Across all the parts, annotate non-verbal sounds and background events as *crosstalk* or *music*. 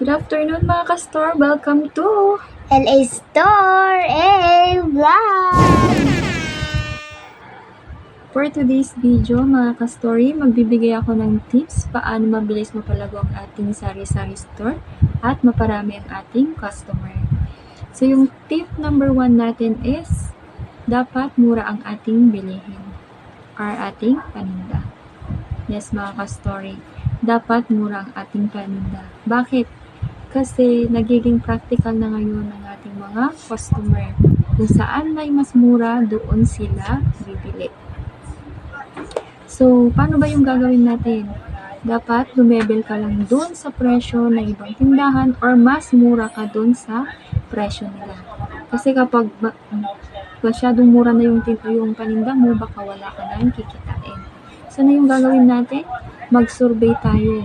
Good afternoon mga ka-store. Welcome to LA Store A Vlog! For today's video mga ka-story, magbibigay ako ng tips paano mabilis mapalago ang ating sari-sari store at maparami ang ating customer. So yung tip number one natin is dapat mura ang ating bilihin or ating paninda. Yes mga ka-story, dapat mura ang ating paninda. Bakit? Kasi nagiging practical na ngayon ng ating mga customer. Kung saan may mas mura, doon sila bibili. So, paano ba yung gagawin natin? Dapat lumebel ka lang doon sa presyo ng ibang tindahan or mas mura ka doon sa presyo nila. Kasi kapag ma- masyadong mura na yung, yung paninda mo, baka wala ka na yung kikitain. So, ano yung gagawin natin? Mag-survey tayo.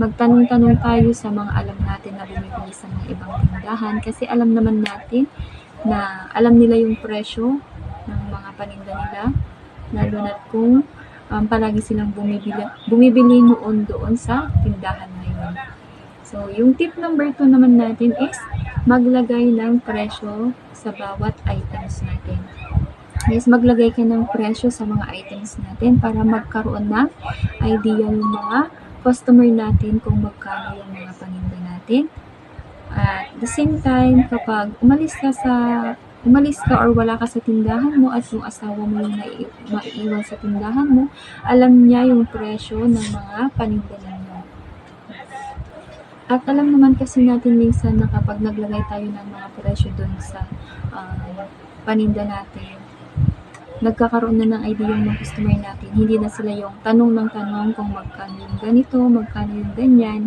Magtanong-tanong tayo sa mga alam natin na bumibili sa mga ibang tindahan kasi alam naman natin na alam nila yung presyo ng mga paninda nila lalo na kung um, palagi silang bumibili, bumibili noon doon sa tindahan na yun. So, yung tip number 2 naman natin is maglagay ng presyo sa bawat items natin. Yes, maglagay ka ng presyo sa mga items natin para magkaroon ng idea yung mga customer natin kung magkano yung mga paninda natin. At the same time, kapag umalis ka sa umalis ka or wala ka sa tindahan mo at yung asawa mo yung nai- maiiwan sa tindahan mo, alam niya yung presyo ng mga paninda ninyo. At alam naman kasi natin minsan na kapag naglagay tayo ng mga presyo doon sa um, paninda natin, nagkakaroon na ng idea mga customer natin. Hindi na sila yung tanong ng tanong kung magkano yung ganito, magkano yung ganyan.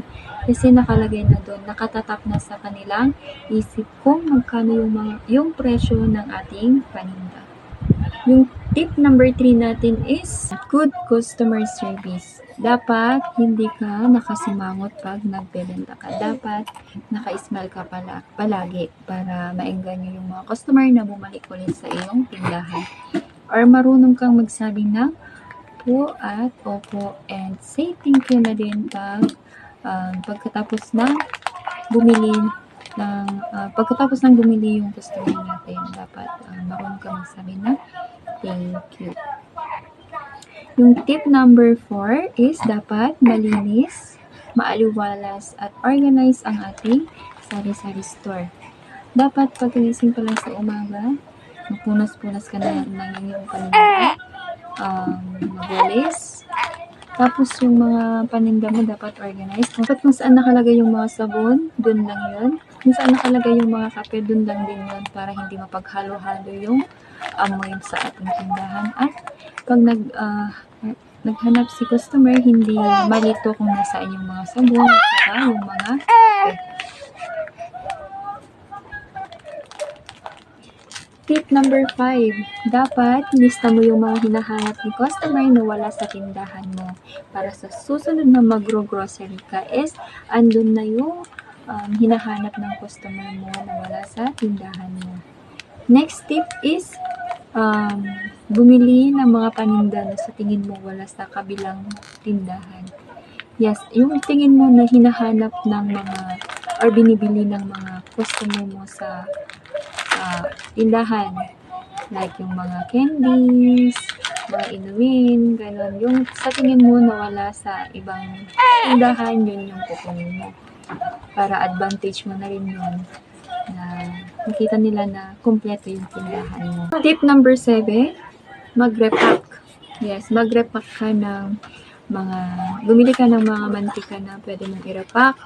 Kasi nakalagay na doon, nakatatap na sa kanilang isip kung magkano yung, mga, yung presyo ng ating paninda. Yung tip number 3 natin is good customer service. Dapat hindi ka nakasimangot pag nagbebenta ka. Dapat naka-smile ka pala, palagi para maengganyo yung mga customer na bumalik ulit sa iyong tindahan. Or marunong kang magsabi ng po at opo and say thank you na din pag um, pagkatapos ng bumili ng ah, pagkatapos ng bumili yung customer natin dapat ah, marunong kang magsabi ng thank you. Yung tip number 4 is dapat malinis, maaliwalas at organize ang ating sari-sari store. Dapat pagkagising pa lang sa umaga, mapunas-punas ka na ng iyong paninda, um, magulis, tapos yung mga paninda mo dapat organized. Dapat kung saan nakalagay yung mga sabon, dun lang yun. Kung saan nakalagay yung mga kape, dun lang din yun para hindi mapaghalo-halo yung amoy sa ating tindahan. At pag nag, ah, naghanap si customer, hindi malito kung nasaan yung mga sabon at yung mga kape. Tip number 5. Dapat lista mo yung mga hinahanap ni customer na wala sa tindahan mo. Para sa susunod na magro-grocery ka is andun na yung um, hinahanap ng customer mo na wala sa tindahan mo. Next tip is um, bumili ng mga paninda na sa tingin mo wala sa kabilang tindahan. Yes, yung tingin mo na hinahanap ng mga or binibili ng mga customer mo sa tindahan. Like yung mga candies, mga inumin, ganun. Yung sa tingin mo na wala sa ibang tindahan, yun yung kukunin mo. Para advantage mo na rin yun na makita nila na kumpleto yung tindahan mo. Tip number 7, mag-repack. Yes, mag-repack ka ng mga, bumili ka ng mga mantika na pwede mong i-repack.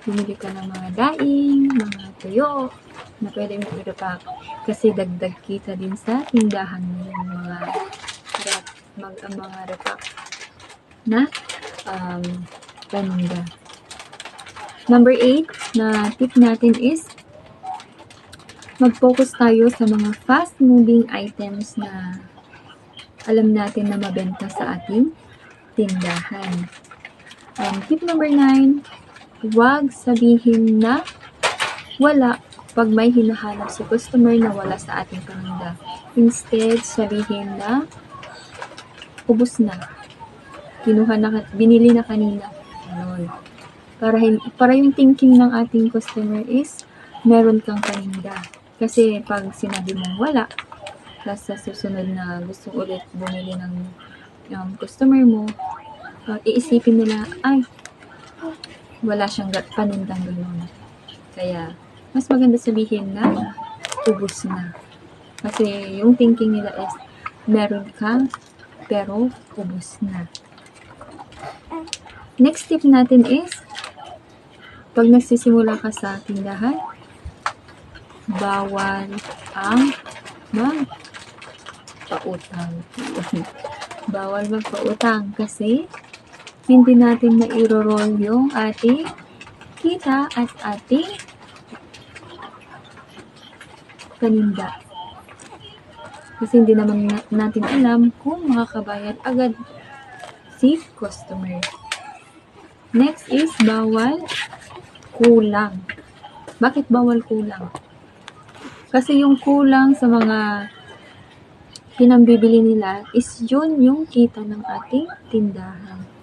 Bumili ka ng mga daing, mga tuyo, na pwede mong i-repack. Kasi dagdag kita din sa tindahan mo yung mga rep, mag, ang mga repack na um, paninda. Number 8 na tip natin is mag-focus tayo sa mga fast-moving items na alam natin na mabenta sa ating tindahan. Um, tip number 9, huwag sabihin na wala pag may hinahanap si customer na wala sa ating paninda. Instead, sabihin na ubos na. Kinuha na, binili na kanina. Ganun. Para, para yung thinking ng ating customer is meron kang paninda. Kasi pag sinabi mong wala, tapos sa susunod na gusto ulit bumili ng um, customer mo, uh, iisipin nila, ay, wala siyang panindang gano'n. Kaya, mas maganda sabihin na ubus na. Kasi yung thinking nila is, meron ka, pero ubus na. Next tip natin is, pag nagsisimula ka sa tindahan, bawal ang magpautang. *laughs* bawal magpautang kasi hindi natin mairo-roll yung ating kita at ating paninda. Kasi hindi naman na- natin alam kung makakabayad agad si customer. Next is bawal kulang. Bakit bawal kulang? Kasi yung kulang sa mga pinambibili nila is yun yung kita ng ating tindahan.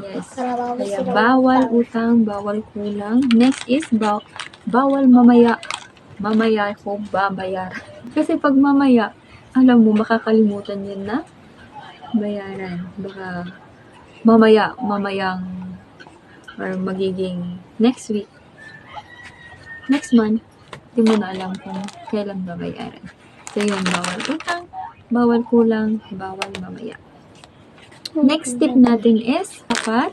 Yes. Kaya bawal utang. bawal kulang. Next is baw bawal mamaya. Mamaya ko babayar. *laughs* Kasi pag mamaya, alam mo, makakalimutan yun na bayaran. Baka mamaya, mamayang or magiging next week, next month, di mo na alam kung kailan babayaran. So yun, bawal utang, bawal kulang, bawal mamaya. Next tip natin is, dapat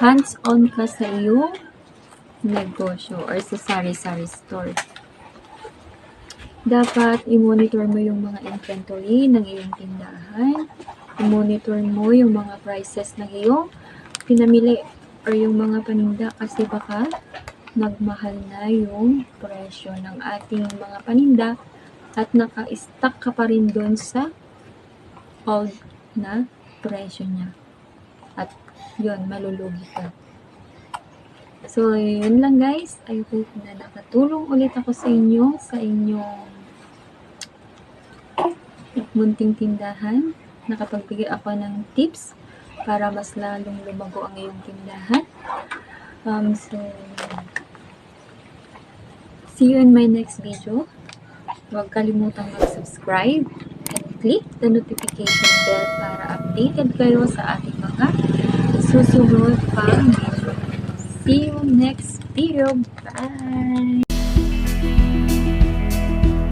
hands-on ka sa iyong negosyo or sa sari-sari store. Dapat i-monitor mo yung mga inventory ng iyong tindahan. I-monitor mo yung mga prices ng iyong pinamili or yung mga paninda kasi baka magmahal na yung presyo ng ating mga paninda at naka-stack ka pa rin doon sa old na presyo niya. At yun, malulugi ka. So, yun lang guys. I hope na nakatulong ulit ako sa inyo sa inyong munting tindahan. Nakapagbigay ako ng tips para mas lalong lumago ang iyong tindahan. Um, so, see you in my next video. Huwag kalimutang mag-subscribe click the notification bell para updated kayo sa ating mga susunod pang video. See you next video. Bye!